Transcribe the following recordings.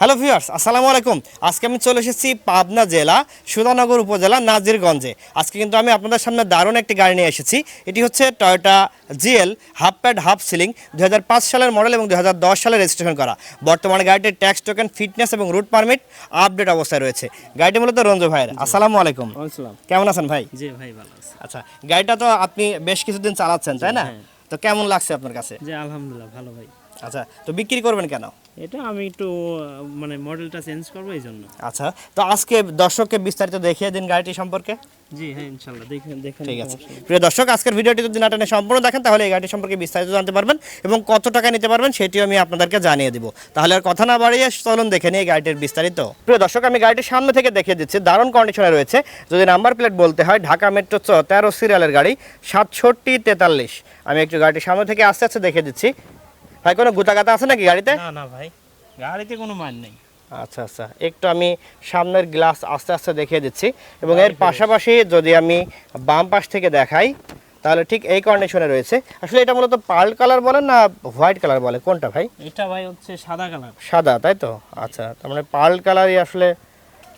Hello viewers আসসালামু আলাইকুম। আজকে আমি চলে এসেছি পাবনা জেলা সুধানগর উপজেলা নাজিরগঞ্জে। আজকে কিন্তু আমি আপনাদের সামনে দারুণ একটি গাড়ি নিয়ে এসেছি। এটি হচ্ছে Toyota GL half pad half ceiling দুহাজার পাঁচ সালের মডেল এবং দু সালে রেজিস্ট্রেশন করা। বর্তমানে গাড়িটির ট্যাক্স টোকেন ফিটনেস এবং রুট পারমিট আপডেট অবস্থায় রয়েছে। গাড়িটি মূলত রঞ্জু ভাইয়ের। আসসালামু আলাইকুম। কেমন আছেন ভাই? জি ভাই ভালো আচ্ছা গাড়িটা তো আপনি বেশ কিছুদিন চালাচ্ছেন তাই না? তো কেমন লাগছে আপনার কাছে? জি আলহামদুলিল্লাহ ভালো ভাই। আচ্ছা তো বিক্রি করবেন কেন? এটা আমি একটু মানে মডেলটা চেঞ্জ করব এই জন্য আচ্ছা তো আজকে দর্শককে বিস্তারিত দেখিয়ে দিন গাড়িটি সম্পর্কে। জি হ্যাঁ ইনশাল্লাহ দেখেন দেখেন ঠিক আছে। প্রিয় দর্শক আজকের ভিডিওটি যদি নাটনে সম্পূর্ণ দেখেন তাহলে এই গাড়ি সম্পর্কে বিস্তারিত জানতে পারবেন এবং কত টাকা নিতে পারবেন সেটিও আমি আপনাদেরকে জানিয়ে দিব। তাহলে আর কথা না বাড়িয়ে চলুন দেখে নিই এই গাড়িটির বিস্তারিত। প্রিয় দর্শক আমি গাড়িটির সামনে থেকে দেখিয়ে দিচ্ছি দারুণ কন্ডিশনে রয়েছে। যদি নাম্বার প্লেট বলতে হয় ঢাকা মেট্রো চ তেরো সিরিয়ালের গাড়ি সাতষট্টি তেতাল্লিশ। আমি একটু গাড়িটির সামনে থেকে আস্তে আস্তে দেখিয়ে দিচ্ছি। ভাই কোনো গুতাগাতা আছে নাকি গাড়িতে? না না ভাই গাড়িতে কোনো মান নেই। আচ্ছা আচ্ছা একটু আমি সামনের গ্লাস আস্তে আস্তে দেখিয়ে দিচ্ছি। এবং এর পাশাপাশি যদি আমি বাম পাশ থেকে দেখাই তাহলে ঠিক এই কন্ডিশনে রয়েছে। আসলে এটা মূলত পার্ল কালার বলে না হোয়াইট কালার বলে? কোনটা ভাই? এটা ভাই হচ্ছে সাদা কালার। সাদা তাই তো? আচ্ছা তার মানে পার্ল কালারই আসলে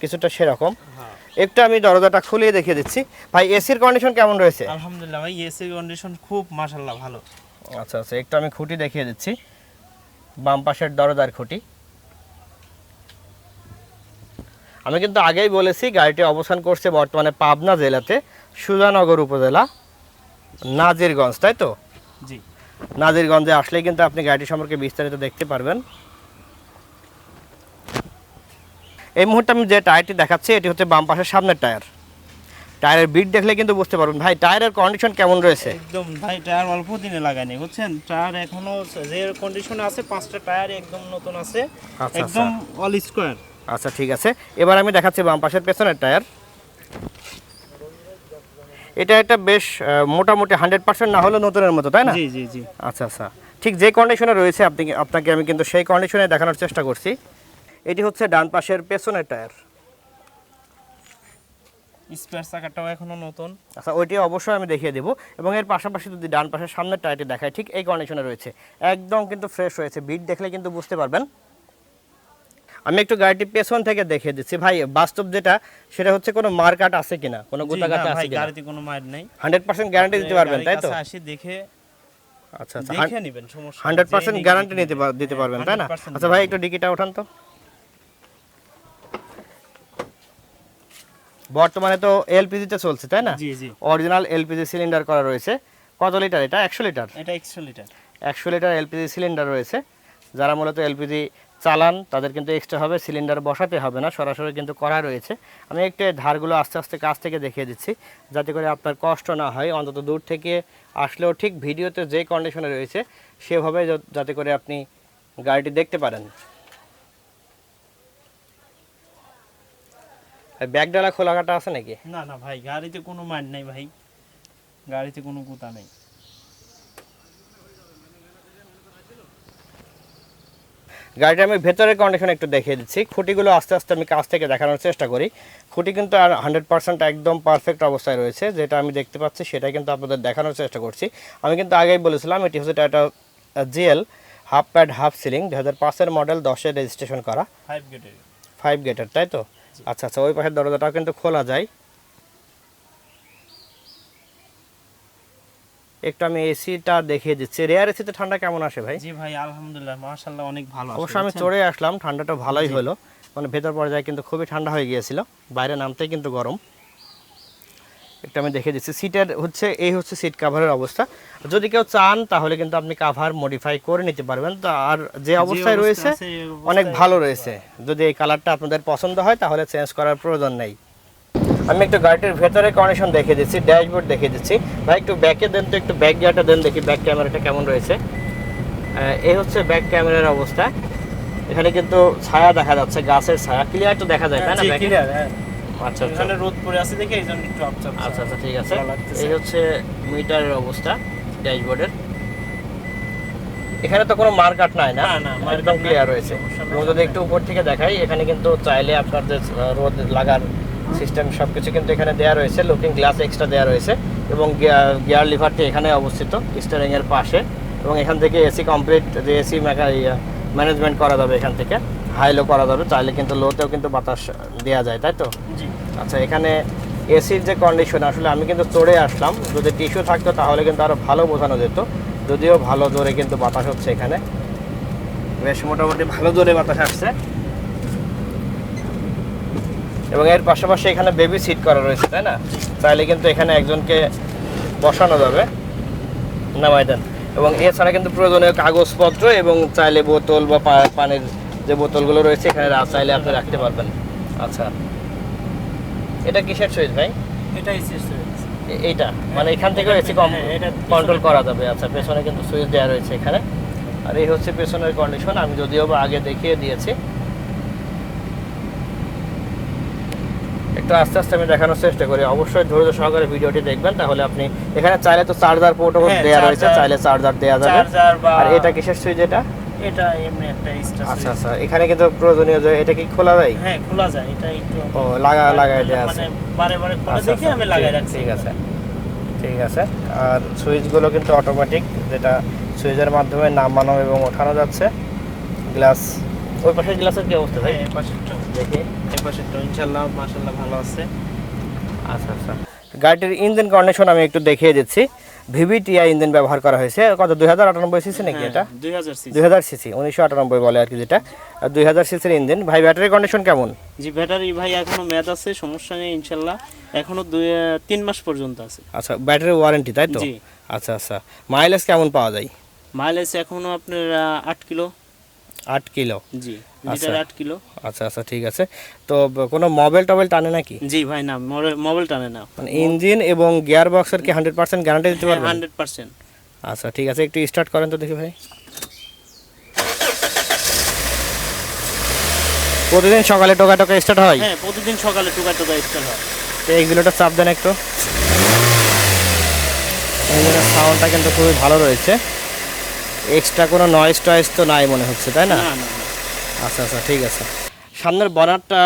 কিছুটা সেরকম। হ্যাঁ। একটু আমি দরজাটা খুলিয়ে দেখিয়ে দিচ্ছি। ভাই এসির কন্ডিশন কেমন রয়েছে? আলহামদুলিল্লাহ ভাই এসি কন্ডিশন খুব মাশাল্লাহ ভালো। আচ্ছা আচ্ছা একটু আমি খুঁটি দেখিয়ে দিচ্ছি। বাম পাশের দরজার খুঁটি। আমি কিন্তু আগেই বলেছি গাড়িটি অবস্থান করছে বর্তমানে পাবনা জেলাতে সুজানগর উপজেলা নাজিরগঞ্জ তাই তো? জি। নাজিরগঞ্জে আসলেই কিন্তু আপনি গাড়িটি সম্পর্কে বিস্তারিত দেখতে পারবেন। এই মুহূর্তে আমি যে টায়ারটি দেখাচ্ছি এটি হচ্ছে বাম পাশের সামনের টায়ার। টায়ারের বিট দেখলে কিন্তু বুঝতে পারবেন। ভাই টায়ারের কন্ডিশন কেমন রয়েছে? একদম ভাই টায়ার অল্প দিনে লাগায়নি বুঝছেন? টায়ার এখনও যে কন্ডিশনে আছে পাঁচটা টায়ার একদম নতুন আছে। আচ্ছা, একদম অল স্কোয়ার আচ্ছা ঠিক আছে। এবার আমি দেখাচ্ছি বাম পাশের পেছনের টায়ার। এটা একটা বেশ মোটামুটি হান্ড্রেড পার্সেন্ট না হলে নতুনের মতো তাই না? জি জি জি। আচ্ছা আচ্ছা। ঠিক যে কন্ডিশনে রয়েছে আপনি আপনাকে আমি কিন্তু সেই কন্ডিশনে দেখানোর চেষ্টা করছি। এটি হচ্ছে ডান পাশের পেছনের টায়ার। স্পেয়ার চাকাটাও এখনও নতুন। আচ্ছা ওইটি অবশ্যই আমি দেখিয়ে দেবো। এবং এর পাশাপাশি যদি ডান পাশের সামনের টায়ারটি দেখায় ঠিক এই কন্ডিশনে রয়েছে। একদম কিন্তু ফ্রেশ রয়েছে বিট দেখলে কিন্তু বুঝতে পারবেন। আমি একটু গাড়িটি পেছন থেকে দেখিয়ে দিচ্ছি। ভাই বাস্তব যেটা সেটা হচ্ছে কোনো মার্কাট আছে কিনা? কোনো জি, গোতাগাতা আছে কিনা? গাড়িতে কোনো মার নেই। হান্ড্রেড পার্সেন্ট গ্যারান্টি দিতে পারবেন তাই তো? আসি দেখে আচ্ছা আচ্ছা দেখে নেবেন সমস্যা নেই। হান্ড্রেড পার্সেন্ট যেই নিক গ্যারান্টি নিতে দিতে পারবেন তাই না? আচ্ছা ভাই একটু ডিকিটা ওঠান তো। বর্তমানে তো এলপিজিতে চলছে তাই না? জি জি। অরিজিনাল এলপিজি সিলিন্ডার করা রয়েছে। কত লিটার এটা? একশো লিটার? এটা একশো লিটার। একশো লিটার এলপিজি সিলিন্ডার রয়েছে। যারা মূলত এলপিজি চালান তাদের কিন্তু এক্সট্রা হবে সিলিন্ডার বসাতে হবে না সরাসরি কিন্তু করা রয়েছে। আমি একটু ধারগুলো আস্তে আস্তে কাছ থেকে দেখিয়ে দিচ্ছি যাতে করে আপনার কষ্ট না হয় অন্তত দূর থেকে আসলেও ঠিক ভিডিওতে যে কন্ডিশনে রয়েছে সেভাবে যাতে করে আপনি গাড়িটি দেখতে পারেন। ব্যাগ ডালা খোলা কাটা আছে নাকি? না না ভাই গাড়িতে কোনো মার নেই ভাই। গাড়িতে কোনো গুতা নেই। গাড়িটা আমি ভেতরের কন্ডিশন একটু দেখিয়ে দিচ্ছি। খুঁটিগুলো আস্তে আস্তে আমি কাছ থেকে দেখানোর চেষ্টা করি। খুঁটি কিন্তু আর হান্ড্রেড পার্সেন্ট একদম পারফেক্ট অবস্থায় রয়েছে। যেটা আমি দেখতে পাচ্ছি সেটা কিন্তু আপনাদের দেখানোর চেষ্টা করছি। আমি কিন্তু আগেই বলেছিলাম এটি হচ্ছে একটা GL half pad half ceiling দু হাজার পাঁচের মডেল দশের রেজিস্ট্রেশন করা। ফাইভ গেটের ফাইভ গেটের তাই তো? আচ্ছা আচ্ছা ওই পাশের দরজাটাও কিন্তু খোলা যায়। একটু আমি এসিটা দেখিয়ে দিচ্ছি। রেয়ার এসিতে ঠান্ডা কেমন আসে ভাই? জি ভাই আলহামদুলিল্লাহ মাশাআল্লাহ অনেক ভালো অবশ্য আমি? চড়ে আসলাম ঠান্ডাটা ভালোই হলো। মানে ভেতর পর্যায়ে কিন্তু খুবই ঠান্ডা হয়ে গিয়েছিল বাইরে নামতেই কিন্তু গরম। একটু আমি দেখে দিচ্ছি। সিটের হচ্ছে এই হচ্ছে সিট কাভারের অবস্থা। যদি কেউ চান তাহলে কিন্তু আপনি কাভার মডিফাই করে নিতে পারবেন। তো আর যে অবস্থায় রয়েছে অনেক ভালো রয়েছে। যদি এই কালারটা আপনাদের পছন্দ হয় তাহলে চেঞ্জ করার প্রয়োজন নেই। আমি একটু গাড়িটির ভেতরে কন্ডিশন দেখে দিচ্ছি ড্যাশবোর্ড দেখে দিচ্ছি। ভাই একটু ব্যাকে দেন তো একটু ব্যাক গিয়ারটা দেন দেখি ব্যাক ক্যামেরাটা কেমন রয়েছে। এই হচ্ছে ব্যাক ক্যামেরার অবস্থা। এখানে কিন্তু ছায়া দেখা যাচ্ছে গাছের ছায়া। ক্লিয়ার তো দেখা যায় তাই না আচ্ছা আচ্ছা। এখানে রোদ পড়ে আছে দেখে এই জন্য একটু আপচাপ আচ্ছা আচ্ছা ঠিক আছে। এই হচ্ছে মিটারের অবস্থা ড্যাশবোর্ডের। এখানে তো কোনো মার্কাট নাই না? একদম ক্লিয়ার রয়েছে এবং যদি একটু উপর থেকে দেখাই এখানে কিন্তু চাইলে আপনার যে রোদ লাগার সিস্টেম সব কিছু কিন্তু এখানে দেওয়া রয়েছে। লুকিং গ্লাস এক্সট্রা দেওয়া রয়েছে। এবং গিয়ার লিভারটি এখানে অবস্থিত স্টারিং এর পাশে। এবং এখান থেকে এসি কমপ্লিট যে এসি ম্যানেজমেন্ট করা যাবে এখান থেকে। হাই লো করা যাবে চাইলে কিন্তু লোতেও কিন্তু বাতাস দেওয়া যায় তাই তো? জি। আচ্ছা এখানে এসির যে কন্ডিশন আসলে আমি কিন্তু চড়ে আসলাম। যদি টিস্যু থাকতো তাহলে কিন্তু আরও ভালো বোঝানো যেত। যদিও ভালো জোরে কিন্তু বাতাস হচ্ছে এখানে। বেশ মোটামুটি ভালো জোরে বাতাস আসছে। এবং এর পাশাপাশি এখানে বেবি সিট করা রয়েছে তাই না? চাইলে কিন্তু এখানে একজনকে বসানো যাবে। নামাই দেন। এবং এছাড়া কিন্তু প্রয়োজনীয় কাগজপত্র এবং চাইলে বোতল বা পানির যে বোতলগুলো রয়েছে এখানে রা- চাইলে আপনি রাখতে পারবেন। আচ্ছা। এটা কিসের সুইচ ভাই? এটাই শেষ এ- এইটা? মানে এখান থেকে এসি কম হ্যাঁ, এটা কন্ট্রোল করা যাবে। আচ্ছা পেছনে কিন্তু সুইচ দেওয়া রয়েছে এখানে। আর এই হচ্ছে পেছনের কন্ডিশন আমি যদিও বা আগে দেখিয়ে দিয়েছি। একটু আস্তে আস্তে আমি দেখানোর চেষ্টা করি। অবশ্যই ধৈর্য সহকারে ভিডিওটি দেখবেন। তাহলে আপনি এখানে চাইলে তো চার্জার পোর্টও হ্যাঁ, দেওয়া রয়েছে চাইলে চার্জার দেওয়া যাবে। আর এটা কিসের সুইচ এটা? এটা এমনি একটা স্টার আচ্ছা আচ্ছা। এখানে কিন্তু প্রয়োজনীয় যে এটা কি খোলা যায়? হ্যাঁ খোলা যায়। এটা একটু ও লাগা লাগাই দেওয়া আছে। মানে বারে বারে করে আচ্ছা, দেখে আচ্ছা, আমি লাগাই রাখছি। ঠিক আছে। ঠিক আছে। আর সুইচগুলো কিন্তু অটোমেটিক যেটা সুইচের মাধ্যমে নামানো এবং ওঠানো যাচ্ছে। গ্লাস। ওই পাশে গ্লাসের কি অবস্থা ভাই? হ্যাঁ এই পাশেরটা দেখি। এই পাশেরটা ইনশাআল্লাহ মাশাআল্লাহ ভালো আছে। আচ্ছা আচ্ছা। গাড়িটির ইঞ্জিন কন্ডিশন আমি একটু দেখিয়ে দিচ্ছি। ভিভিটিআই ইঞ্জিন ব্যবহার করা হয়েছে কত দুই হাজার আটানব্বই সিসি নাকি এটা? হ্যাঁ, দুই হাজার সিসি উনিশশো আটানব্বই বলে আর কি যেটা। আর দুই হাজার সিসির ইঞ্জিন ভাই ব্যাটারি কন্ডিশন কেমন? জি ব্যাটারি ভাই এখনও মেয়াদ আছে সমস্যা নেই ইনশাল্লাহ। এখনও দুই তিন মাস পর্যন্ত আছে। আচ্ছা ব্যাটারি ওয়ারেন্টি তাই তো? আচ্ছা আচ্ছা। মাইলেজ কেমন পাওয়া যায়? মাইলেজ এখনও আপনার আট কিলো। আট কিলো। জি। লিটার আট কিলো। আচ্ছা আচ্ছা ঠিক আছে। তো কোনো মোবাইল টবেল টানে নাকি? জি ভাই না মোবাইল টানে না। মানে ইঞ্জিন এবং গিয়ার বক্সের কি হান্ড্রেড পার্সেন্ট গ্যারান্টি দিতে পারবেন? হান্ড্রেড পার্সেন্ট আচ্ছা ঠিক আছে একটু স্টার্ট করেন তো দেখি ভাই। প্রতিদিন সকালে টোকা টোকা স্টার্ট হয়? হ্যাঁ প্রতিদিন সকালে টুকা টুকা স্টার্ট হয়। তো এগুলোটা চাপ দেন একটু। ইঞ্জিনের সাউন্ডটা কিন্তু খুবই ভালো রয়েছে। এক্সট্রা কোনো নয়েজ টয়েস তো নাই মনে হচ্ছে তাই না না। আচ্ছা আচ্ছা ঠিক আছে। সামনের বনারটা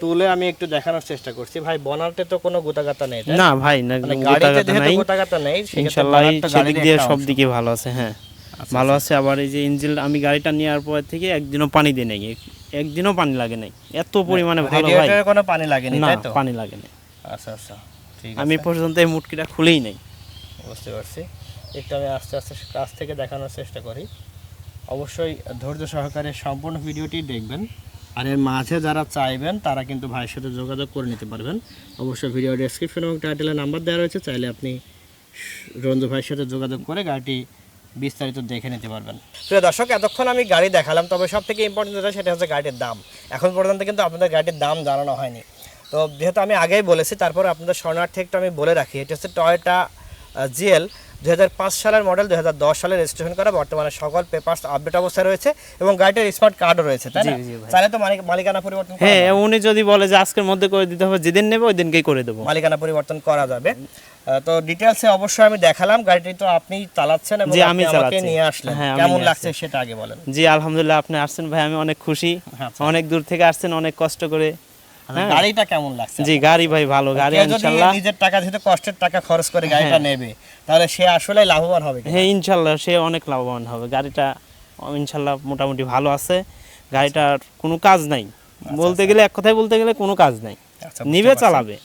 তুলে আমি একটু দেখানোর চেষ্টা করছি। ভাই বনারতে তো কোনো গোতাগাতা নেই না? না? ভাই না মানে গোটা গাড়িতে গাটা যেহেতু গোতাগাতা নেই ইনশাল্লাহ সেদিক দিয়ে সব দিকে ভালো আছে হ্যাঁ। ভালো আছে আবার এই যে ইঞ্জিন আমি গাড়িটা নেওয়ার পর থেকে একদিনও পানি দিই নাই একদিনও পানি লাগে নাই। এত পরিমাণে ভালো ভাই। কোনো পানি লাগেনি না তাই তো? পানি লাগে নাই আচ্ছা আচ্ছা ঠিক আমি পর্যন্ত এই মুটকিটা খুলেই নাই। বুঝতে পারছি। একটু আমি আস্তে আস্তে কাছ থেকে দেখানোর চেষ্টা করি। অবশ্যই ধৈর্য সহকারে সম্পূর্ণ ভিডিওটি দেখবেন। আর এর মাঝে যারা চাইবেন, তারা কিন্তু ভাইয়ের সাথে যোগাযোগ করে নিতে পারবেন। অবশ্যই ভিডিও ডেসক্রিপশন এবং টাইটেলের নাম্বার দেওয়া রয়েছে, চাইলে আপনি রঞ্জু ভাইয়ের সাথে যোগাযোগ করে গাড়িটি বিস্তারিত দেখে নিতে পারবেন। প্রিয় দর্শক, এতক্ষণ আমি গাড়ি দেখালাম, তবে সব থেকে ইম্পর্টেন্ট যেটা, সেটা হচ্ছে গাড়ির দাম। এখন পর্যন্ত কিন্তু আপনাদের গাড়ির দাম জানানো হয়নি। তো যেহেতু আমি আগেই বলেছি, তারপর আপনাদের শরণার্থী একটু আমি বলে রাখি, এটা হচ্ছে টয়োটা জিএল দু সালের মডেল দুই হাজার দশ সালে রেজিস্ট্রেশন করা বর্তমানে সকল পেপারস আপডেট অবস্থায় রয়েছে এবং গাড়িটির স্মার্ট কার্ডও রয়েছে তাই না? চাইলে তো মালিকানা পরিবর্তন হ্যাঁ উনি যদি বলে যে আজকের মধ্যে করে দিতে হবে যেদিন নেবে ওই দিনকেই করে দেবো। মালিকানা পরিবর্তন করা যাবে। তো ডিটেলসে অবশ্যই আমি দেখালাম গাড়িটি তো আপনি চালাচ্ছেন এবং আমি আমাকে নিয়ে আসলেন। হ্যাঁ, কেমন লাগছে সেটা আগে বলেন। জি আলহামদুলিল্লাহ আপনি আসছেন। ভাই আমি অনেক খুশি। আচ্ছা। অনেক দূর থেকে আসছেন অনেক কষ্ট করে। হ্যাঁ। গাড়িটা কেমন লাগছে? জি গাড়ি ভাই ভালো। গাড়ি ইনশাল্লাহ নিজের টাকা যেহেতু কষ্টের টাকা খরচ করে গাড়িটা নেবে তাহলে সে আসলে লাভবান হবে হ্যাঁ ইনশাল্লাহ সে অনেক লাভবান হবে। গাড়িটা ইনশাল্লাহ মোটামুটি ভালো আছে। গাড়িটার কোনো কাজ নাই। বলতে গেলে এক কথায় বলতে গেলে কোনো কাজ নাই। আচ্ছা, নিবে চালাবে।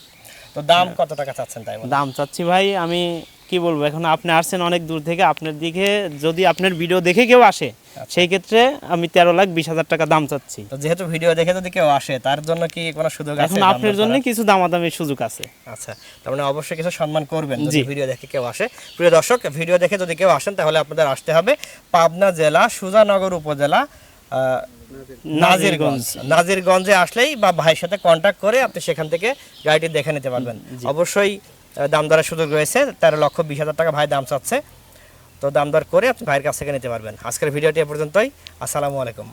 তো দাম কত টাকা চাচ্ছেন তাই দাম চাচ্ছি ভাই আমি কি বলব এখন আপনি আসছেন অনেক দূর থেকে আপনার দিকে যদি আপনার ভিডিও দেখে কেউ আসে আচ্ছা। সেই ক্ষেত্রে আমি তেরো লাখ বিশ হাজার টাকা দাম চাচ্ছি। যেহেতু ভিডিও দেখে যদি কেউ আসে তার জন্য কি কোনো সুযোগ আছে আপনার জন্য কিছু দামাদামি সুযোগ আছে। আচ্ছা তার মানে অবশ্যই কিছু সম্মান করবেন যদি ভিডিও দেখে কেউ আসে। প্রিয় দর্শক ভিডিও দেখে যদি কেউ আসেন তাহলে আপনাদের আসতে হবে পাবনা জেলা সুজানগর উপজেলা নাজিরগঞ্জ। নাজিরগঞ্জে। আসলেই বা ভাইয়ের সাথে কন্ট্যাক্ট করে আপনি সেখান থেকে গাড়িটি দেখে নিতে পারবেন। অবশ্যই দাম দরের সুযোগ রয়েছে, তেরো লক্ষ বিশ হাজার টাকা ভাই দাম চাচ্ছে। তো দাম দর করে আপনি ভাইয়ের কাছ থেকে নিতে পারবেন। আজকের ভিডিওটি এ পর্যন্তই। আসসালামু আলাইকুম।